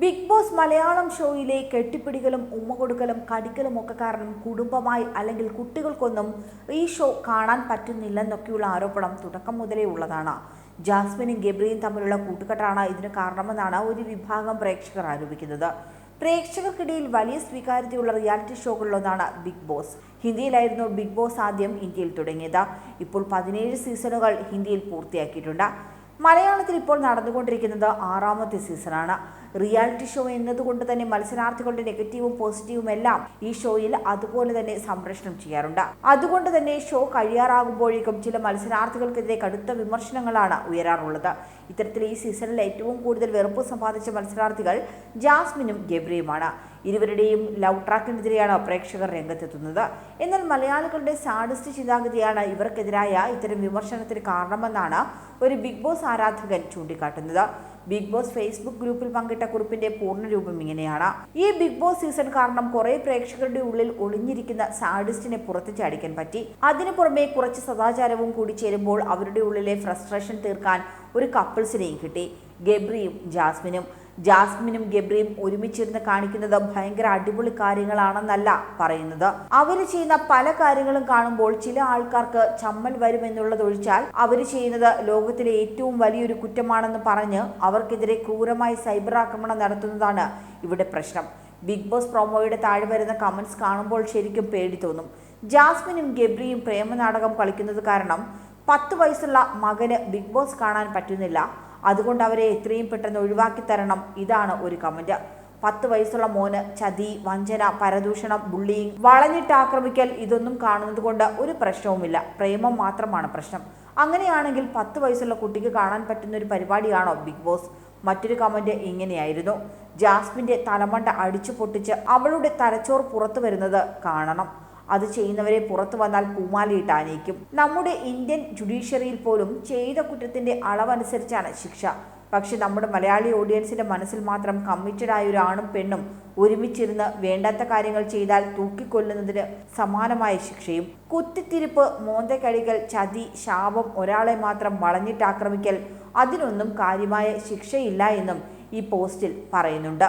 Big Boss Malayalam ഷോയിലെ കെട്ടിപ്പിടികളും ഉമ്മ കൊടുക്കലും കടിക്കലും ഒക്കെ കാരണം കുടുംബമായി അല്ലെങ്കിൽ കുട്ടികൾക്കൊന്നും ഈ ഷോ കാണാൻ പറ്റുന്നില്ലെന്നൊക്കെയുള്ള ആരോപണം തുടക്കം മുതലേ ഉള്ളതാണ്. ജാസ്മിനും ഗബ്രിയും തമ്മിലുള്ള കൂട്ടുകെട്ടാണ് ഇതിന് കാരണമെന്നാണ് ഒരു വിഭാഗം പ്രേക്ഷകർ ആരോപിക്കുന്നത്. പ്രേക്ഷകർക്കിടയിൽ വലിയ സ്വീകാര്യതയുള്ള റിയാലിറ്റി ഷോകളിലൊന്നാണ് ബിഗ് ബോസ്. ഹിന്ദിയിലായിരുന്നു ബിഗ് ബോസ് ആദ്യം ഇന്ത്യയിൽ തുടങ്ങിയത്. ഇപ്പോൾ പതിനേഴ് സീസണുകൾ ഹിന്ദിയിൽ പൂർത്തിയാക്കിയിട്ടുണ്ട്. മലയാളത്തിൽ ഇപ്പോൾ നടന്നുകൊണ്ടിരിക്കുന്നത് ആറാമത്തെ സീസണാണ്. റിയാലിറ്റി ഷോ എന്നതുകൊണ്ട് തന്നെ മത്സരാർത്ഥികളുടെ നെഗറ്റീവും പോസിറ്റീവും എല്ലാം ഈ ഷോയിൽ അതുപോലെ തന്നെ സംപ്രേഷണം ചെയ്യാറുണ്ട്. അതുകൊണ്ട് തന്നെ ഷോ കഴിയാറാകുമ്പോഴേക്കും ചില മത്സരാർത്ഥികൾക്കെതിരെ കടുത്ത വിമർശനങ്ങളാണ് ഉയരാറുള്ളത്. ഇത്തരത്തിൽ ഈ സീസണിൽ ഏറ്റവും കൂടുതൽ വെറുപ്പ് സമ്പാദിച്ച മത്സരാർത്ഥികൾ ജാസ്മിനും ഗബ്രിയുമാണ്. ഇരുവരുടെയും ലവ് ട്രാക്കിനെതിരെയാണ് പ്രേക്ഷകർ രംഗത്തെത്തുന്നത്. എന്നാൽ മലയാളികളുടെ സാഡിസ്റ്റ് ചിന്താഗതിയാണ് ഇവർക്കെതിരായ ഇത്തരം വിമർശനത്തിന് കാരണമെന്നാണ് ഒരു ബിഗ് ബോസ് ആരാധകൻ ചൂണ്ടിക്കാട്ടുന്നത്. ബിഗ് ബോസ് ഫേസ്ബുക്ക് ഗ്രൂപ്പിൽ പങ്കിട്ട കുറിപ്പിന്റെ പൂർണരൂപം ഇങ്ങനെയാണ്. ഈ ബിഗ് ബോസ് സീസൺ കാരണം കുറെ പ്രേക്ഷകരുടെ ഉള്ളിൽ ഒളിഞ്ഞിരിക്കുന്ന സാഡിസ്റ്റിനെ പുറത്തു ചാടിക്കാൻ പറ്റി. അതിനു പുറമെ കുറച്ച് സദാചാരവും കൂടി ചേരുമ്പോൾ അവരുടെ ഉള്ളിലെ ഫ്രസ്ട്രേഷൻ തീർക്കാൻ ഒരു കപ്പിൾസിനെയും കിട്ടി. ഗബ്രിയും ജാസ്മിനും ജാസ്മിനും ഗബ്രിയും ഒരുമിച്ചിരുന്ന് കാണിക്കുന്നത് ഭയങ്കര അടിപൊളി കാര്യങ്ങളാണെന്നല്ല പറയുന്നത്. അവർ ചെയ്യുന്ന പല കാര്യങ്ങളും കാണുമ്പോൾ ചില ആൾക്കാർക്ക് ചമ്മൽ വരുമെന്നുള്ളതൊഴിച്ചാൽ അവർ ചെയ്യുന്നത് ലോകത്തിലെ ഏറ്റവും വലിയൊരു കുറ്റമാണെന്ന് പറഞ്ഞ് അവർക്കെതിരെ ക്രൂരമായി സൈബർ ആക്രമണം നടത്തുന്നതാണ് ഇവിടെ പ്രശ്നം. ബിഗ് ബോസ് പ്രൊമോയുടെ താഴെ വരുന്ന കമന്റ്സ് കാണുമ്പോൾ ശരിക്കും പേടി തോന്നും. ജാസ്മിനും ഗബ്രിയും പ്രേമനാടകം കളിക്കുന്നത് കാരണം പത്ത് വയസ്സുള്ള മകന് ബിഗ് ബോസ് കാണാൻ പറ്റുന്നില്ല. അതുകൊണ്ട് അവരെ എത്രയും പെട്ടെന്ന് ഒഴിവാക്കി തരണം. ഇതാണ് ഒരു കമന്റ്. പത്ത് വയസ്സുള്ള മോന് ചതി വഞ്ചന പരദൂഷണം ബുള്ളിങ് വളഞ്ഞിട്ട് ആക്രമിക്കൽ ഇതൊന്നും കാണുന്നത് കൊണ്ട് ഒരു പ്രശ്നവുമില്ല. പ്രേമം മാത്രമാണ് പ്രശ്നം. അങ്ങനെയാണെങ്കിൽ പത്ത് വയസ്സുള്ള കുട്ടിക്ക് കാണാൻ പറ്റുന്ന ഒരു പരിപാടിയാണോ ബിഗ് ബോസ്? മറ്റൊരു കമന്റ് ഇങ്ങനെയായിരുന്നു. ജാസ്മിന്റെ തലമണ്ട അടിച്ചു പൊട്ടിച്ച് അവളുടെ തലച്ചോർ പുറത്തു വരുന്നത് കാണണം. അത് ചെയ്യുന്നവരെ പുറത്തു വന്നാൽ പൂമാലയിട്ട് ആനയിക്കും നമ്മുടെ ഇന്ത്യൻ ജുഡീഷ്യറിയിൽ പോലും ചെയ്ത കുറ്റത്തിന്റെ അളവനുസരിച്ചാണ് ശിക്ഷ. പക്ഷെ നമ്മുടെ മലയാളി ഓഡിയൻസിന്റെ മനസ്സിൽ മാത്രം കമ്മിറ്റഡ് ആയ ഒരു ആണും പെണ്ണും ഒരുമിച്ചിരുന്ന് വേണ്ടാത്ത കാര്യങ്ങൾ ചെയ്താൽ തൂക്കിക്കൊല്ലുന്നതിന് സമാനമായ ശിക്ഷയും. കുത്തിത്തിരിപ്പ് മോന്തക്കടികൾ ചതി ശാപം ഒരാളെ മാത്രം വളഞ്ഞിട്ട് ആക്രമിക്കൽ അതിനൊന്നും കാര്യമായ ശിക്ഷയില്ല എന്നും ഈ പോസ്റ്റിൽ പറയുന്നുണ്ട്.